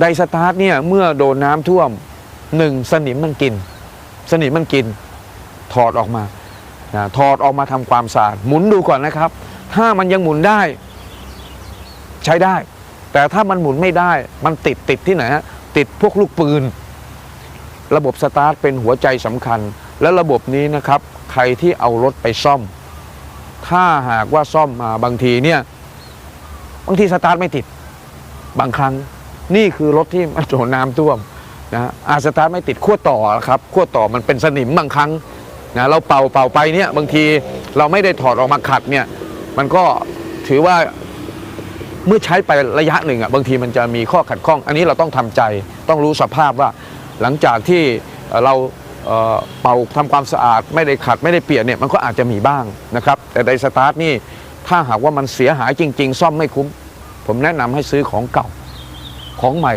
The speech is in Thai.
ไดสตาร์ทเนี่ยเมื่อโดนน้ำท่วมหนึ่งสนิมมันกิน สนิมมันกิน ถอดออกมานะถอดออกมาทำความสะอาดหมุนดูก่อนนะครับ ถ้ามันยังหมุนได้ ใช้ได้ แต่ถ้ามันหมุนไม่ได้มันติดติดที่ไหนฮะติดพวกลูกปืน ระบบสตาร์ทเป็นหัวใจสำคัญ และระบบนี้นะครับ ใครที่เอารถไปซ่อม ถ้าหากว่าซ่อมมาบางทีเนี่ยบางทีสตาร์ทไม่ติดบางครั้ง นี่คือรถที่มันโดนน้ำท่วมนะอาสตาร์ทไม่ติดขั้วต่อครับขั้วต่อมันเป็นสนิมบางครั้งนะเราเป่าเป่าไปเนี่ยบางทีเราไม่ได้ถอดออกมาขัดเนี่ยมันก็ถือว่าเมื่อใช้ไประยะหนึ่งอะบางทีมันจะมีข้อขัดข้อง อันนี้เราต้องทำใจต้องรู้สภาพว่าหลังจากที่เราเป่าทำความสะอาดไม่ได้ขัดไม่ได้เปลี่ยนเนี่ยมันก็อาจจะมีบ้างนะครับแต่ไดสตาร์ทนี่ถ้าหากว่ามันเสียหายจริง ๆ ซ่อมไม่คุ้ม ผมแนะนำให้ซื้อของเก่า ของใหม่